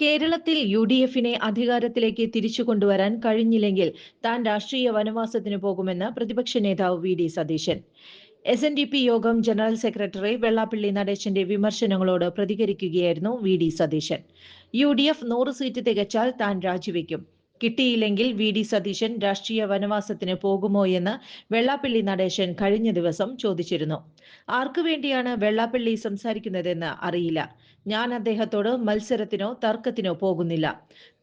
കേരളത്തിൽ U D എഫിനെ അധികാരത്തിലേക്ക് തിരിച്ചു കൊണ്ടുവരാൻ കഴിഞ്ഞില്ലെങ്കിൽ താൻ രാഷ്ട്രീയ വനവാസത്തിന് പോകുമെന്ന് പ്രതിപക്ഷ നേതാവ് V D Satheesan. S N D P യോഗം ജനറൽ സെക്രട്ടറി വെള്ളാപ്പള്ളി നടേശന്റെ വിമർശനങ്ങളോട് പ്രതികരിക്കുകയായിരുന്നു V D Satheesan. U D F നൂറ് സീറ്റ് തികച്ചാൽ താൻ രാജിവെക്കും. കിട്ടിയില്ലെങ്കിൽ വി ഡി സതീശൻ രാഷ്ട്രീയ വനവാസത്തിന് പോകുമോ എന്ന് വെള്ളാപ്പള്ളി നടേശൻ കഴിഞ്ഞ ദിവസം ചോദിച്ചിരുന്നു. ആർക്കു വേണ്ടിയാണ് വെള്ളാപ്പള്ളി സംസാരിക്കുന്നതെന്ന് അറിയില്ല. ഞാൻ അദ്ദേഹത്തോട് മത്സരത്തിനോ തർക്കത്തിനോ പോകുന്നില്ല.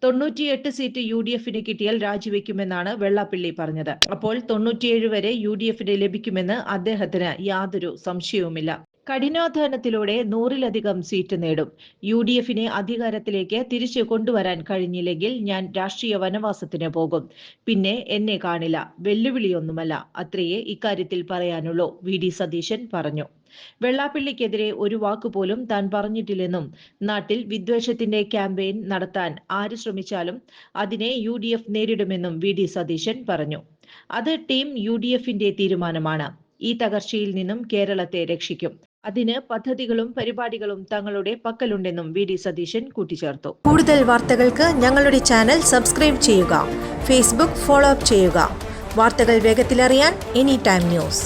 തൊണ്ണൂറ്റിയെട്ട് സീറ്റ് യു ഡി എഫിന് കിട്ടിയാൽ രാജിവെക്കുമെന്നാണ് വെള്ളാപ്പള്ളി പറഞ്ഞത്. അപ്പോൾ തൊണ്ണൂറ്റിയേഴ് വരെ യു ഡി എഫിന് ലഭിക്കുമെന്ന് അദ്ദേഹത്തിന് യാതൊരു സംശയവുമില്ല. കഠിനാധ്വാനത്തിലൂടെ നൂറിലധികം സീറ്റ് നേടും. യു ഡി എഫിനെ അധികാരത്തിലേക്ക് തിരിച്ചു കൊണ്ടുവരാൻ കഴിഞ്ഞില്ലെങ്കിൽ ഞാൻ രാഷ്ട്രീയ വനവാസത്തിന് പോകും. പിന്നെ എന്നെ കാണില്ല. വെല്ലുവിളിയൊന്നുമല്ല. അത്രയേ ഇക്കാര്യത്തിൽ പറയാനുള്ളൂ. വി. ഡി. സതീശൻ പറഞ്ഞു. വെള്ളാപ്പള്ളിക്കെതിരെ ഒരു വാക്കുപോലും താൻ പറഞ്ഞിട്ടില്ലെന്നും നാട്ടിൽ വിദ്വേഷത്തിന്റെ ക്യാമ്പയിൻ നടത്താൻ ആര് ശ്രമിച്ചാലും അതിനെ യു ഡി എഫ് നേരിടുമെന്നും വി. ഡി. സതീശൻ പറഞ്ഞു. അത് ടീം യു ഡി എഫിന്റെ തീരുമാനമാണ്. ഈ തകർച്ചയിൽ നിന്നും കേരളത്തെ രക്ഷിക്കും. അതിന് പദ്ധതികളും പരിപാടികളും തങ്ങളുടെ പക്കലുണ്ടെന്നും വി ഡി സതീശൻ കൂട്ടിച്ചേർത്തു. കൂടുതൽ വാർത്തകൾക്ക് ഞങ്ങളുടെ ചാനൽ സബ്സ്ക്രൈബ് ചെയ്യുക ഫേസ്ബുക്ക് ഫോളോ അപ്പ് ചെയ്യുക. വാർത്തകൾ വേഗത്തിലറിയാൻ എനി ടൈം ന്യൂസ്.